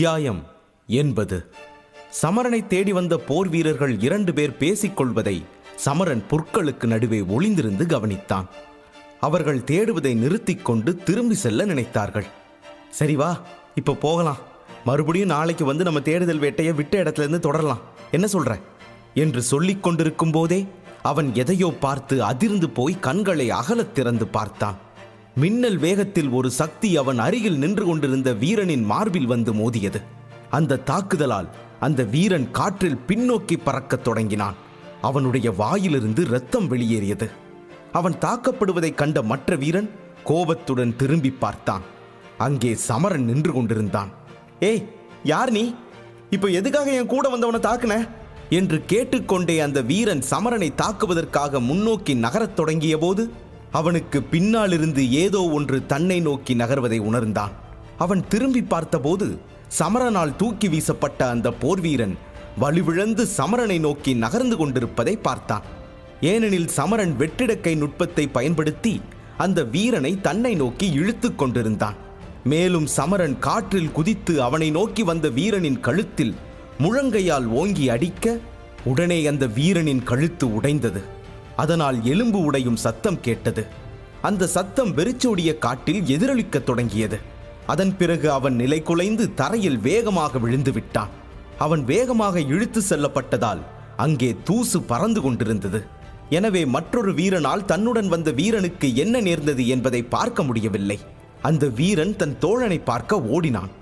அத்தியாயம் என்பது. சமரனை தேடி வந்த போர் வீரர்கள் இரண்டு பேர் பேசிக்கொள்வதை சமரன் புற்களுக்கு நடுவே ஒளிந்திருந்து கவனித்தான். அவர்கள் தேடுவதை நிறுத்தி கொண்டு திரும்பி செல்ல நினைத்தார்கள். சரி வா இப்போ போகலாம். மறுபடியும் நாளைக்கு வந்து நம்ம தேடுதல் வேட்டையை விட்ட இடத்துல இருந்து தொடரலாம். என்ன சொல்ற? என்று சொல்லிக் கொண்டிருக்கும் போதே அவன் எதையோ பார்த்து அதிர்ந்து போய் கண்களை அகலத் திறந்து பார்த்தான். மின்னல் வேகத்தில் ஒரு சக்தி அவன் அருகில் நின்று கொண்டிருந்த வீரனின் மார்பில் வந்து மோதியது. அந்த தாக்குதலால் அந்த வீரன் காற்றில் பின்னோக்கி பறக்கத் தொடங்கினான். அவனுடைய வாயிலிருந்து இரத்தம் வெளியேறியது. அவன் தாக்கப்படுவதைக் கண்ட மற்ற வீரன் கோபத்துடன் திரும்பி பார்த்தான். அங்கே சமரன் நின்று கொண்டிருந்தான். ஏய் யார் நீ? இப்போ எதுக்காக என் கூட வந்தவனை தாக்குன? என்று கேட்டுக்கொண்டே அந்த வீரன் சமரனை தாக்குவதற்காக முன்னோக்கி நகரத் தொடங்கிய போது அவனுக்கு பின்னாலிருந்து ஏதோ ஒன்று தன்னை நோக்கி நகர்வதை உணர்ந்தான். அவன் திரும்பி பார்த்தபோது சமரனால் தூக்கி வீசப்பட்ட அந்த போர்வீரன் வலுவிழந்து சமரனை நோக்கி நகர்ந்து கொண்டிருப்பதை பார்த்தான். ஏனெனில் சமரன் வெற்றிடக்கை நுட்பத்தை பயன்படுத்தி அந்த வீரனை தன்னை நோக்கி இழுத்து கொண்டிருந்தான். மேலும் சமரன் காற்றில் குதித்து அவனை நோக்கி வந்த வீரனின் கழுத்தில் முழங்கையால் ஓங்கி அடிக்க உடனே அந்த வீரனின் கழுத்து உடைந்தது. அதனால் எலும்பு உடையும் சத்தம் கேட்டது. அந்த சத்தம் வெறிச்சோடிய காட்டில் எதிரொலிக்கத் தொடங்கியது. அதன் பிறகு அவன் நிலை குலைந்து தரையில் வேகமாக விழுந்து விட்டான். அவன் வேகமாக இழுத்து செல்லப்பட்டதால் அங்கே தூசு பறந்து கொண்டிருந்தது. எனவே மற்றொரு வீரனால் தன்னுடன் வந்த வீரனுக்கு என்ன நேர்ந்தது என்பதை பார்க்க முடியவில்லை. அந்த வீரன் தன் தோழனை பார்க்க ஓடினான்.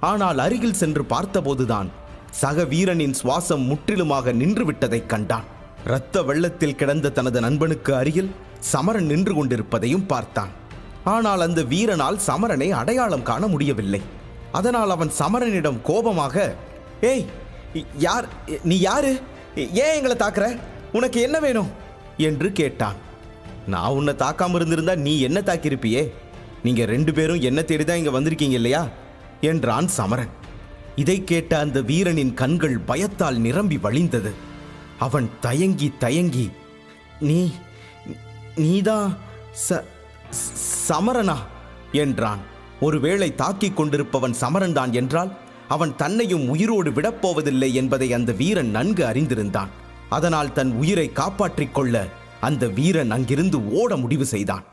ஆனால் அருகில் சென்று பார்த்தபோதுதான் சக வீரனின் சுவாசம் முற்றிலுமாக நின்றுவிட்டதைக் கண்டான். இரத்த வெள்ளத்தில் கிடந்த தனது நண்பனுக்கு அருகில் சமரன் நின்று கொண்டிருப்பதையும் பார்த்தான். ஆனால் அந்த வீரனால் சமரனை அடையாளம் காண முடியவில்லை. அதனால் அவன் சமரனிடம் கோபமாக ஏய் யார் நீ யாரு? ஏன் எங்களை தாக்குற? உனக்கு என்ன வேணும்? என்று கேட்டான். நான் உன்னை தாக்காம இருந்திருந்தா நீ என்ன தாக்கியிருப்பியே? நீங்க ரெண்டு பேரும் என்ன தேடிதான் இங்க வந்திருக்கீங்க இல்லையா? என்றான் சமரன். இதை கேட்ட அந்த வீரனின் கண்கள் பயத்தால் நிரம்பி வழிந்தது. அவன் தயங்கி தயங்கி நீ நீதான் ச சமரனா? என்றான். ஒருவேளை தாக்கிக் கொண்டிருப்பவன் சமரன்தான் என்றால் அவன் தன்னையும் உயிரோடு விடப்போவதில்லை என்பதை அந்த வீரன் நன்கு அறிந்திருந்தான். அதனால் தன் உயிரை காப்பாற்றிக் கொள்ள அந்த வீரன் அங்கிருந்து ஓட முடிவு செய்தான்.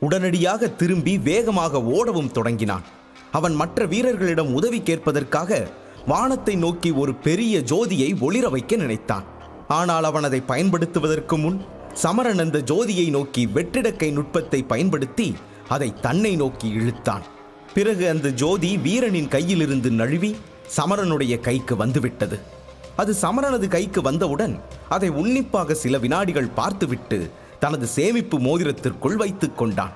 உடனடியாக திரும்பி வேகமாக ஓடவும் தொடங்கினான். அவன் மற்ற வீரர்களிடம் உதவி கேட்பதற்காக வானத்தை நோக்கி ஒரு பெரிய ஜோதியை ஒளிர வைக்க நினைத்தான். ஆனால் அவன் அதை பயன்படுத்துவதற்கு முன் சமரன் அந்த ஜோதியை நோக்கி வெற்றிடக்கை நுட்பத்தை பயன்படுத்தி அதை தன்னை நோக்கி இழுத்தான். பிறகு அந்த ஜோதி வீரனின் கையிலிருந்து நழுவி சமரனுடைய கைக்கு வந்துவிட்டது. அது சமரனது கைக்கு வந்தவுடன் அதை உன்னிப்பாக சில வினாடிகள் பார்த்துவிட்டு தனது சேமிப்பு மோதிரத்திற்குள் வைத்துக் கொண்டான்.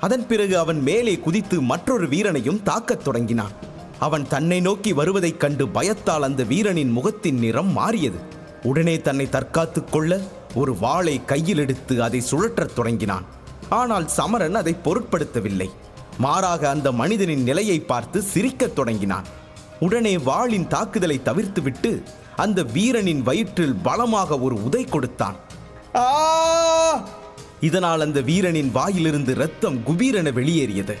அதன் பிறகு அவன் மேலே குதித்து மற்றொரு வீரனையும் தாக்கத் தொடங்கினான். அவன் தன்னை நோக்கி வருவதைக் கண்டு பயத்தால் அந்த வீரனின் முகத்தின் நிறம் மாறியது. உடனே தன்னை தற்காத்துக் கொள்ள ஒரு வாளை கையில் எடுத்து அதை சுழற்றத் தொடங்கினான். ஆனால் சமரன் அதை பொருட்படுத்தவில்லை. மாறாக அந்த மனிதனின் நிலையை பார்த்து சிரிக்கத் தொடங்கினான். உடனே வாளின் தாக்குதலை தவிர்த்துவிட்டு அந்த வீரனின் வயிற்றில் பலமாக ஒரு உதை கொடுத்தான். ஆ! இதனால் அந்த வீரனின் வாயிலிருந்து ரத்தம் குபீரென வெளியேறியது.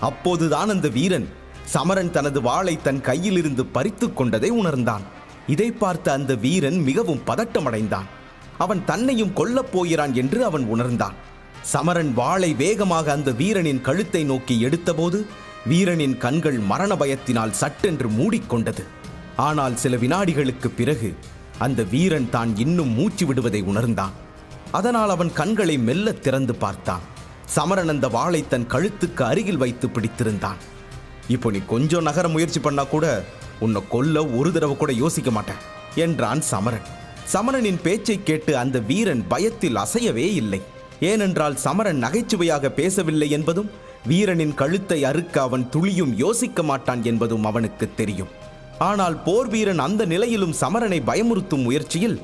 அப்போதுதான் அந்த வீரன் சமரன் தனது வாளை தன் கையிலிருந்து பறித்து கொண்டதை உணர்ந்தான். இதை பார்த்த அந்த வீரன் மிகவும் பதட்டமடைந்தான். அவன் தன்னையும் கொல்லப் போகிறான் என்று அவன் உணர்ந்தான். சமரன் வாளை வேகமாக அந்த வீரனின் கழுத்தை நோக்கி எடுத்தபோது வீரனின் கண்கள் மரண பயத்தினால் சட்டென்று மூடிக்கொண்டது. ஆனால் சில வினாடிகளுக்கு பிறகு அந்த வீரன் தான் இன்னும் மூச்சு விடுவதை உணர்ந்தான். அதனால் அவன் கண்களை மெல்ல திறந்து பார்த்தான். சமரன் அந்த வாளை தன் கழுத்துக்கு அருகில் வைத்து பிடித்திருந்தான். இப்போ நீ கொஞ்சம் நகர முயற்சி பண்ணா கூட உன்னை கொல்ல ஒரு தடவை கூட யோசிக்க மாட்டேன் என்றான் சமரன். சமரனின் பேச்சை கேட்டு அந்த வீரன் பயத்தில் அசையவே இல்லை. ஏனென்றால் சமரன் நகைச்சுவையாக பேசவில்லை என்பதும் வீரனின் கழுத்தை அறுக்க அவன் துளியும் யோசிக்க மாட்டான் என்பதும் அவனுக்கு தெரியும். ஆனால் போர் வீரன் அந்த நிலையிலும் சமரனை பயமுறுத்தும் முயற்சியில்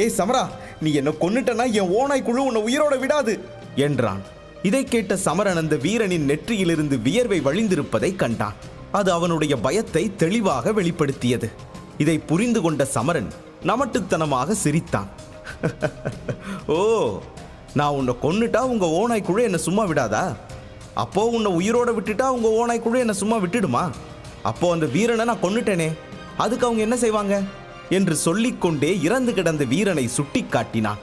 ஏய் சமரா நீ என்ன கொன்னுட்டனா? என் ஓனாய் குழு உன்னை உயிரோட விடாது! என்றான். இதை கேட்ட சமரன் அந்த வீரனின் நெற்றியிலிருந்து வியர்வை வழிந்திருப்பதை கண்டான். அது அவனுடைய பயத்தை தெளிவாக வெளிப்படுத்தியது. இதை புரிந்து கொண்ட சமரன் நமட்டுத்தனமாக சிரித்தான். ஓ நான் உன்னை கொன்னுட்டா உங்க ஓனாய்க்குழு குழு என்னை சும்மா விடாதா? அப்போ உன்னை உயிரோட விட்டுட்டா உங்க ஓனாய்க்குழு என்னை சும்மா விட்டுடுமா? அப்போ அந்த வீரனை நான் கொன்னுட்டேனே அதுக்கு அவங்க என்ன செய்வாங்க? என்று சொல்லிக்கொண்டே இறந்து கிடந்த வீரனை சுட்டி காட்டினான்.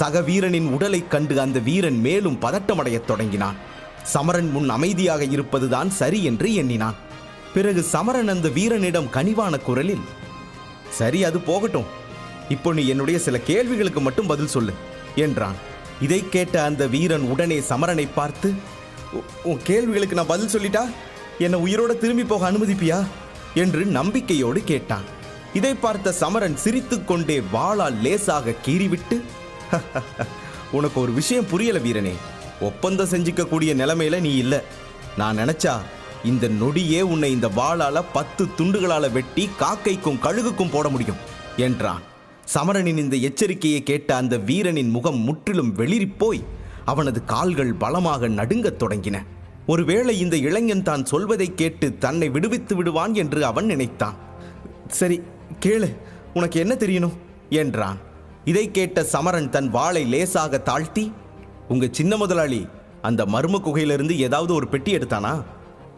சக வீரனின் உடலைக் கண்டு அந்த வீரன் மேலும் பதட்டமடையத் தொடங்கினான். சமரன் முன் அமைதியாக இருப்பதுதான் சரி என்று எண்ணினான். பிறகு சமரன் அந்த வீரனிடம் கனிவான குரலில் சரி அது போகட்டும். இப்போ நீ என்னுடைய சில கேள்விகளுக்கு மட்டும் பதில் சொல்லு என்றான். இதை கேட்ட அந்த வீரன் உடனே சமரனை பார்த்து உன் கேள்விகளுக்கு நான் பதில் சொல்லிட்டா? என்னை உயிரோட திரும்பி போக அனுமதிப்பியா? என்று நம்பிக்கையோடு கேட்டான். இதை பார்த்த சமரன் சிரித்துக்கொண்டே வாளால் லேசாக கீறிவிட்டு உனக்கு ஒரு விஷயம் புரியல வீரனே. ஒப்பந்தம் செஞ்சுக்க கூடிய நிலைமையில நீ இல்லை. நான் நினைச்சா இந்த நொடியே உன்னை இந்த வாளால பத்து துண்டுகளால வெட்டி காக்கைக்கும் கழுகுக்கும் போட முடியும் என்றான். சமரனின் இந்த எச்சரிக்கையை கேட்ட அந்த வீரனின் முகம் முற்றிலும் வெளிரிப்போய் அவனது கால்கள் பலமாக நடுங்கத் தொடங்கின. ஒருவேளை இந்த இளைஞன் தான் சொல்வதை கேட்டு தன்னை விடுவித்து விடுவான் என்று அவன் நினைத்தான். சரி கேளு உனக்கு என்ன தெரியணும்? என்றான். இதை கேட்ட சமரன் தன் வாளை லேசாக தாழ்த்தி உங்க சின்ன முதலாளி அந்த மர்ம குகையிலிருந்து ஏதாவது ஒரு பெட்டி எடுத்தானா?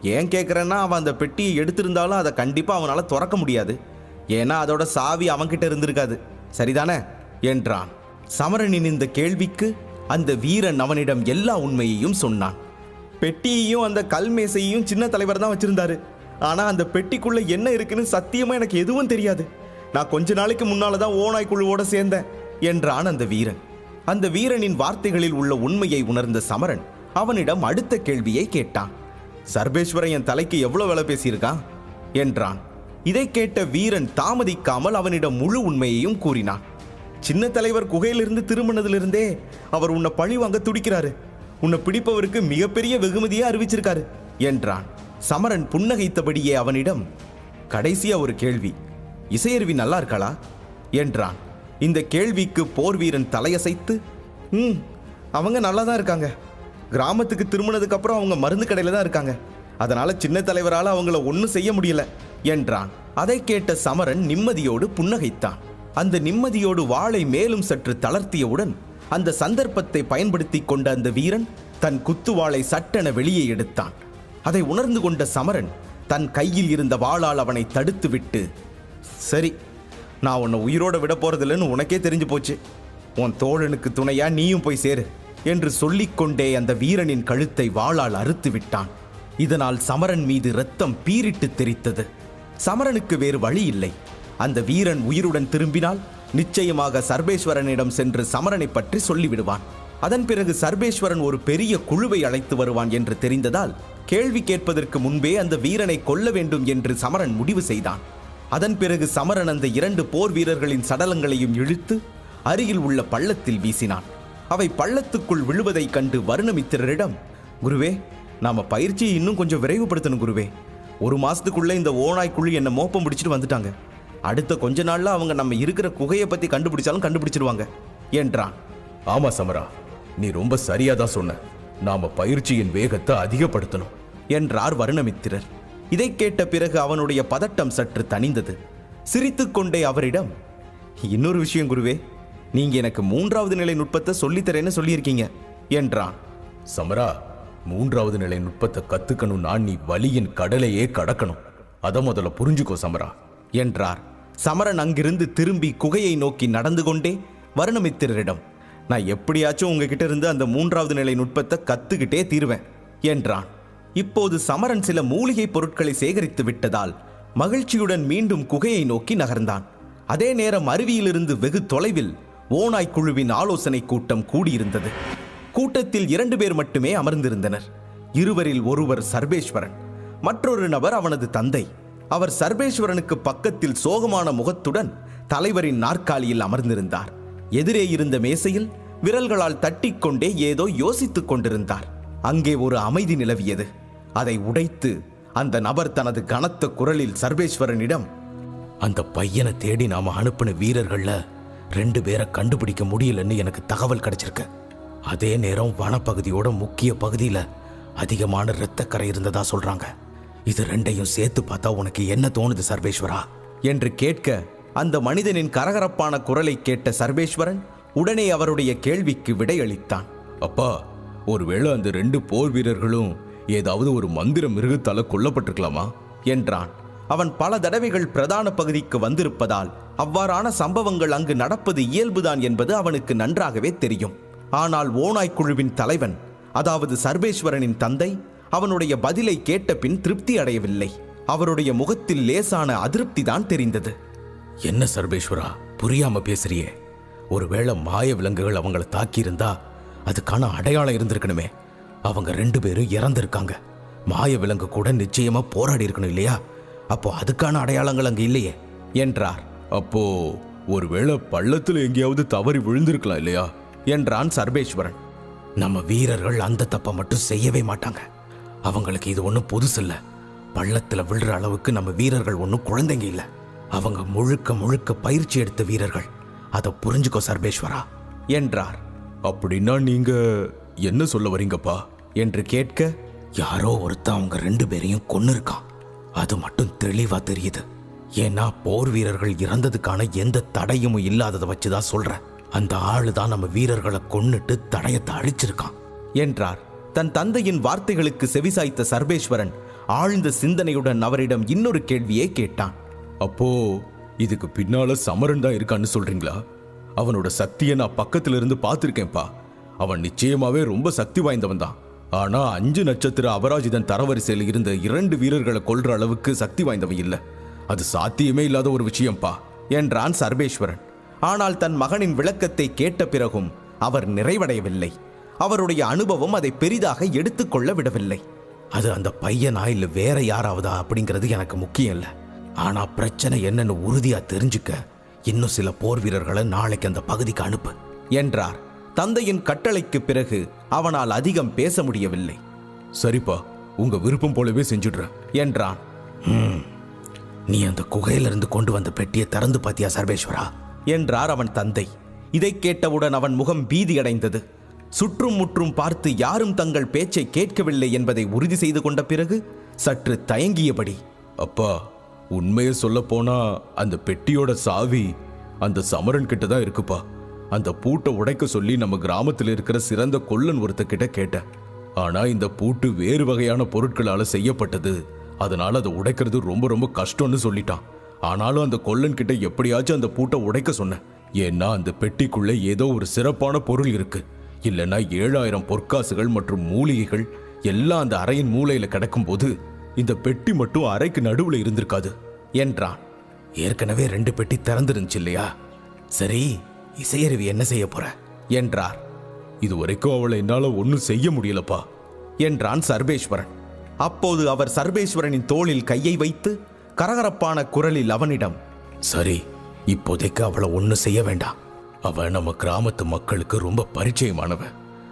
ஏன் கேட்குறேன்னா அவன் அந்த பெட்டியை எடுத்திருந்தாலும் அதை கண்டிப்பாக அவனால் திறக்க முடியாது. ஏன்னா அதோட சாவி அவன்கிட்ட இருந்திருக்காது. சரிதானே? என்றான். சமரனின் இந்த கேள்விக்கு அந்த வீரன் அவனிடம் எல்லா உண்மையையும் சொன்னான். பெட்டியையும் அந்த கல்மேசையும் சின்ன தலைவர் தான் வச்சிருந்தாரு. ஆனால் அந்த பெட்டிக்குள்ள என்ன இருக்குன்னு சத்தியமா எனக்கு எதுவும் தெரியாது. நான் கொஞ்ச நாளைக்கு முன்னால் தான் ஓனாய் குழுவோட சேர்ந்தேன் என்றான் அந்த வீரன். அந்த வீரனின் வார்த்தைகளில் உள்ள உண்மையை உணர்ந்த சமரன் அவனிடம் அடுத்த கேள்வியை கேட்டான். சர்வேஸ்வரன் என் தலைக்கு எவ்வளவு வேலை பேசியிருக்கான் என்றான். இதை கேட்ட வீரன் தாமதிக்காமல் அவனிடம் முழு உண்மையையும் கூறினான். சின்ன தலைவர் குகையிலிருந்து திரும்பினதிலிருந்தே அவர் உன்னை பழி வாங்க துடிக்கிறாரு. உன்னை பிடிப்பவருக்கு மிகப்பெரிய வெகுமதியை அறிவிச்சிருக்காரு என்றான். சமரன் புன்னகைத்தபடியே அவனிடம் கடைசியா ஒரு கேள்வி. இசையருவி நல்லா இருக்காளா? என்றான். இந்த கேள்விக்கு போர் வீரன் தலையசைத்து ம் அவங்க நல்லா தான் இருக்காங்க. கிராமத்துக்கு திரும்பினதுக்கு அப்புறம் அவங்க மருந்து கடையில் தான் இருக்காங்க. அதனால சின்ன தலைவரால் அவங்கள ஒன்றும் செய்ய முடியல என்றான். அதை கேட்ட சமரன் நிம்மதியோடு புன்னகைத்தான். அந்த நிம்மதியோடு வாளை மேலும் சற்று தளர்த்தியவுடன் அந்த சந்தர்ப்பத்தை பயன்படுத்தி கொண்ட அந்த வீரன் தன் குத்துவாளை சட்டென வெளியே எடுத்தான். அதை உணர்ந்து கொண்ட சமரன் தன் கையில் இருந்த வாளால் அவனை தடுத்துவிட்டு சரி நான் உன்னை உயிரோட விட போறதில்லைன்னு உனக்கே தெரிஞ்சு போச்சு. உன் தோழனுக்கு துணையா நீயும் போய் சேரு. என்று சொல்லிக்கொண்டே அந்த வீரனின் கழுத்தை வாளால் அறுத்து விட்டான் இதனால் சமரன் மீது இரத்தம் பீரிட்டு தெரித்தது. சமரனுக்கு வேறு வழி இல்லை. அந்த வீரன் உயிருடன் திரும்பினால் நிச்சயமாக சர்வேஸ்வரனிடம் சென்று சமரனை பற்றி சொல்லிவிடுவான். அதன் பிறகு சர்வேஸ்வரன் ஒரு பெரிய குழுவை அழைத்து வருவான் என்று தெரிந்ததால் கேள்வி கேட்பதற்கு முன்பே அந்த வீரனை கொல்ல வேண்டும் என்று சமரன் முடிவு செய்தான். அதன் பிறகு சமரன் அந்த இரண்டு போர் வீரர்களின் சடலங்களையும் இழுத்து அருகில் உள்ள பள்ளத்தில் வீசினான். அவை பள்ளத்துக்குள் விழுவதைக் கண்டு வருணமித்திரரிடம் குருவே நாம பயிற்சியை இன்னும் கொஞ்சம் விரைவுபடுத்தணும் குருவே. ஒரு மாசத்துக்குள்ள இந்த ஓனாய் குழி என்ன மோப்பம் பிடிச்சிட்டு வந்துட்டாங்க. அடுத்த கொஞ்ச நாள்ல அவங்க நம்ம இருக்கிற குகையை பத்தி கண்டுபிடிச்சாலும் கண்டுபிடிச்சிருவாங்க என்றான். ஆமா சமரா. நீ ரொம்ப சரியா தான் சொன்ன. நாம பயிற்சியின் வேகத்தை அதிகப்படுத்தணும். என்றார் வருணமித்திரர். இதை கேட்ட பிறகு அவனுடைய பதட்டம் சற்று தணிந்தது. சிரித்துக்கொண்டே அவரிடம் இன்னொரு விஷயம் குருவே. நீங்க எனக்கு மூன்றாவது நிலை நுட்பத்தை சொல்லித்தரேன்னு சொல்லியிருக்கீங்க. என்றான். சமரா மூன்றாவது நிலை நுட்பத்தை கத்துக்கணும்னா நீ வலியின் கடலையே கடக்கணும். அத முதல்ல புரிஞ்சுக்கோ சமரா. என்றார். சமரன் அங்கிருந்து திரும்பி குகையை நோக்கி நடந்து கொண்டே வருணமித்திரரிடம் நான் எப்படியாச்சும் உங்ககிட்ட இருந்து அந்த மூன்றாவது நிலை நுட்பத்தை கத்துக்கிட்டே தீருவேன் என்றான். இப்போது சமரன் சில மூலிகை பொருட்களை சேகரித்து விட்டதால் மகிழ்ச்சியுடன் மீண்டும் குகையை நோக்கி நகர்ந்தான். அதே நேரம் அருவியிலிருந்து வெகு தொலைவில் ஓனாய் குழுவின் ஆலோசனை கூட்டம் கூடியிருந்தது. கூட்டத்தில் இரண்டு பேர் மட்டுமே அமர்ந்திருந்தனர். இருவரில் ஒருவர் சர்வேஸ்வரன் மற்றொரு நபர் அவனது தந்தை. அவர் சர்வேஸ்வரனுக்கு பக்கத்தில் சோகமான முகத்துடன் தலைவரின் நாற்காலியில் அமர்ந்திருந்தார். எதிரே இருந்த மேசையில் விரல்களால் தட்டிக்கொண்டே ஏதோ யோசித்துக் கொண்டிருந்தார். அங்கே ஒரு அமைதி நிலவியது. அதை உடைத்து அந்த நபர் தனது கனத்த குரலில் சர்வேஸ்வரனிடம் அந்த பையனை தேடி நாம அனுப்பின வீரர்கள்ல ரெண்டு பேரை கண்டுபிடிக்க முடியலன்னு எனக்கு தகவல் கிடைச்சிருக்கு. அதே நேரம் வனப்பகுதியோட முக்கிய பகுதியில் அதிகமான இரத்தக்கரை இருந்ததா சொல்றாங்க. இது ரெண்டையும் சேர்த்து பார்த்தா உனக்கு என்ன தோணுது சர்வேஸ்வரா? என்று கேட்க அந்த மனிதனின் கரகரப்பான குரலை கேட்ட சர்வேஸ்வரன் உடனே அவருடைய கேள்விக்கு விடையளித்தான். அப்பா ஒருவேளை அந்த ரெண்டு போர் வீரர்களும் ஏதாவது ஒரு மந்திர மிருகத்தால கொல்லப்பட்டிருக்கலாமா? என்றான். அவன் பல தடவைகள் பிரதான பகுதிக்கு வந்திருப்பதால் அவ்வாறான சம்பவங்கள் அங்கு நடப்பது இயல்புதான் என்பது அவனுக்கு நன்றாகவே தெரியும். ஆனால் ஓனாய் குழுவின் தலைவன் அதாவது சர்வேஸ்வரனின் தந்தை அவனுடைய பதிலை கேட்ட பின் திருப்தி அடையவில்லை. அவருடைய முகத்தில் லேசான அதிருப்தி தான் தெரிந்தது. என்ன சர்வேஸ்வரா புரியாம பேசுறியே? ஒருவேளை மாய விலங்குகள் அவங்கள தாக்கியிருந்தா அதுக்கான அடையாளம் இருந்திருக்கணுமே. அவங்க ரெண்டு பேரும் இறந்திருக்காங்க. மாய விலங்கு கூட நிச்சயமா போராடி இருக்கணும் இல்லையா? அப்போ அதுக்கான அடையாளங்கள் அங்க இல்லையே? என்றார். அப்போ ஒருவேளை பள்ளத்துல எங்கேயாவது தவறி விழுந்திருக்கலாம் இல்லையா? என்றான் சர்வேஸ்வரன் நம்ம வீரர்கள் அந்த தப்பை மட்டும் செய்யவே மாட்டாங்க. அவங்களுக்கு இது ஒன்றும் புதுசு இல்ல. பள்ளத்துல விழுற அளவுக்கு நம்ம வீரர்கள் ஒன்றும் குழந்தைங்க இல்ல. அவங்க முழுக்க முழுக்க பயிற்சி எடுத்த வீரர்கள். அதை புரிஞ்சுக்கோ சர்வேஸ்வரா என்றார். அப்படின்னா நீங்க என்ன சொல்ல வரீங்கப்பா? என்று கேட்க யாரோ ஒருத்தன் அவங்க ரெண்டு பேரையும் கொன்னு இருக்கான் அது மட்டும் தெளிவா தெரியுது. ஏன்னா போர் வீரர்கள் இறந்ததுக்கான எந்த தடையும் இல்லாததை வச்சுதான் சொல்றேன். அந்த ஆளு தான் நம்ம வீரர்களை கொன்னுட்டு தடயத்தை அழிச்சிருக்கான். என்றார். தன் தந்தையின் வார்த்தைகளுக்கு செவிசாய்த்த சர்வேஸ்வரன் ஆழ்ந்த சிந்தனையுடன் அவரிடம் இன்னொரு கேள்வியை கேட்டான். அப்போ இதுக்கு பின்னால சமரன் தான் இருக்கான்னு சொல்றீங்களா? அவனோட சக்தியை நான் பக்கத்துல இருந்து பார்த்துருக்கேன்ப்பா. அவன் நிச்சயமாவே ரொம்ப சக்தி வாய்ந்தவன் தான். ஆனா அஞ்சு நட்சத்திர அபராஜிதன் தரவரிசையில் இருந்த இரண்டு வீரர்களை கொல்ற அளவுக்கு சக்தி வாய்ந்தவன் இல்ல. அது சாத்தியமே இல்லாத ஒரு விஷயம்ப்பா என்றான் சர்வேஸ்வரன். ஆனால் தன் மகனின் விளக்கத்தை கேட்ட பிறகும் அவர் நிறைவடையவில்லை. அவருடைய அனுபவம் அதை பெரிதாக எடுத்துக்கொள்ள விடவில்லை. அது அந்த பையனா இல்லை வேற யாராவதா அப்படிங்கிறது எனக்கு முக்கியம் இல்ல. ஆனா பிரச்சனை என்னன்னு உறுதியா தெரிஞ்சுக்க இன்னும் சில போர் வீரர்களை நாளைக்கு அந்த பகுதிக்கு அனுப்பு என்றார். தந்தையின் கட்டளைக்கு பிறகு அவனால் அதிகம் பேச முடியவில்லை. சரிப்பா உங்க விருப்பம் போலவே செஞ்சுடுறேன் என்றான். நீ அந்த குகையில இருந்து கொண்டு வந்த பெட்டியை திறந்து பாத்தியா சர்வேஸ்வரா? என்றார் அவன் தந்தை. இதை கேட்டவுடன் அவன் முகம் பீதியடைந்தது. சுற்றும் முற்றும் பார்த்து யாரும் தங்கள் பேச்சை கேட்கவில்லை என்பதை உறுதி செய்து கொண்ட பிறகு சற்று தயங்கியபடி அப்பா உண்மையை சொல்ல போனா அந்த பெட்டியோட சாவி அந்த சமரன் கிட்ட தான் இருக்குப்பா. அந்த பூட்டை உடைக்க சொல்லி நம்ம கிராமத்தில் இருக்கிற சிறந்த கொல்லன் ஒருத்தக்கிட்ட கேட்டேன். ஆனா இந்த பூட்டு வேறு வகையான பொருட்களால செய்யப்பட்டது. அதனால அதை உடைக்கிறது ரொம்ப ரொம்ப கஷ்டம்னு சொல்லிட்டான். ஆனாலும் அந்த கொல்லன் கிட்ட எப்படியாச்சும் அந்த பூட்டை உடைக்க சொன்னேன். ஏன்னா அந்த பெட்டிக்குள்ள ஏதோ ஒரு சிறப்பான பொருள் இருக்கு. இல்லைன்னா ஏழாயிரம் பொற்காசுகள் மற்றும் மூலிகைகள் எல்லாம் அந்த அறையின் மூலையில கிடக்கும்போது இந்த பெட்டி மட்டும் அறைக்கு நடுவுல இருந்திருக்காது என்றான். ஏற்கனவே ரெண்டு பெட்டி திறந்துருந்துச்சு இல்லையா? சரி. இசையருவி என்ன செய்ய போற? என்றார். இது வரைக்கும் அவளை என்னால ஒன்றும் செய்ய முடியலப்பா என்றான் சர்வேஸ்வரன். அப்போது அவர் சர்வேஸ்வரனின் தோளில் கையை வைத்து கரகரப்பான குரலில் அவனிடம் சரி இப்போதைக்கு அவளை ஒன்றும் செய்ய வேண்டாம். அவ நம்ம கிராமத்து மக்களுக்கு ரொம்ப பரிச்சயமானவ.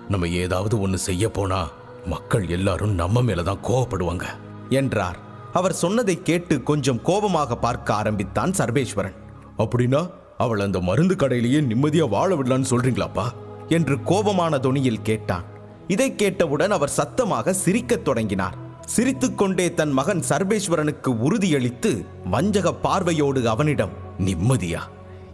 நம்ம ஏதாவது ஒன்று செய்ய போனா மக்கள் எல்லாரும் நம்ம மேல தான் கோவப்படுவாங்க என்றார். அவர் சொன்னதை கேட்டு கொஞ்சம் கோபமாக பார்க்க ஆரம்பித்தான் சர்வேஸ்வரன். அப்படின்னா அவள் அந்த மருந்து கடையிலேயே நிம்மதியா வாழ விடலான்னு சொல்றீங்களாப்பா? என்று கோபமான தொனியில் கேட்டான். இதை கேட்டவுடன் அவர் சத்தமாக சிரிக்கத் தொடங்கினார். சிரித்துக்கொண்டே தன் மகன் சர்வேஸ்வரனுக்கு உறுதியளித்து வஞ்சக பார்வையோடு அவனிடம் நிம்மதியா?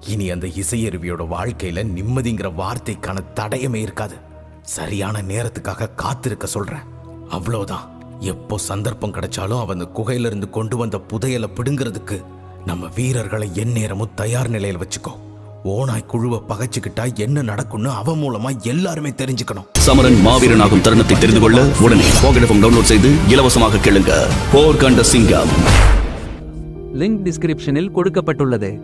இனி அந்த இசையருவியோட வாழ்க்கையில நிம்மதிங்கிற வார்த்தைக்கான தடயமே இருக்காது. சரியான நேரத்துக்காக காத்திருக்க சொல்றேன். அவ்வளோதான் எப்போ சந்தர்ப்பம் கிடைச்சாலும் அவன் குகையிலிருந்து குகையில இருந்து கொண்டு வந்த புதையலை பிடுங்கிறதுக்கு நம்ம வீரர்களை எந்நேரமும் தயார் நிலையில் வச்சுக்கோ. ஓனாய் குழுவை பகைச்சுக்கிட்டா என்ன நடக்கும்னு அவன் மூலமா எல்லாருமே தெரிஞ்சுக்கணும். சமரன் மாவீரனாகும் தருணத்தை தெரிந்து கொள்ள உடனே போகடஃபம் டவுன்லோட் செய்து இலவசமாக கேளுங்க. போர் கண்ட சிங்கம். லிங்க் டிஸ்கிரிப்ஷனில் கொடுக்கப்பட்டுள்ளது.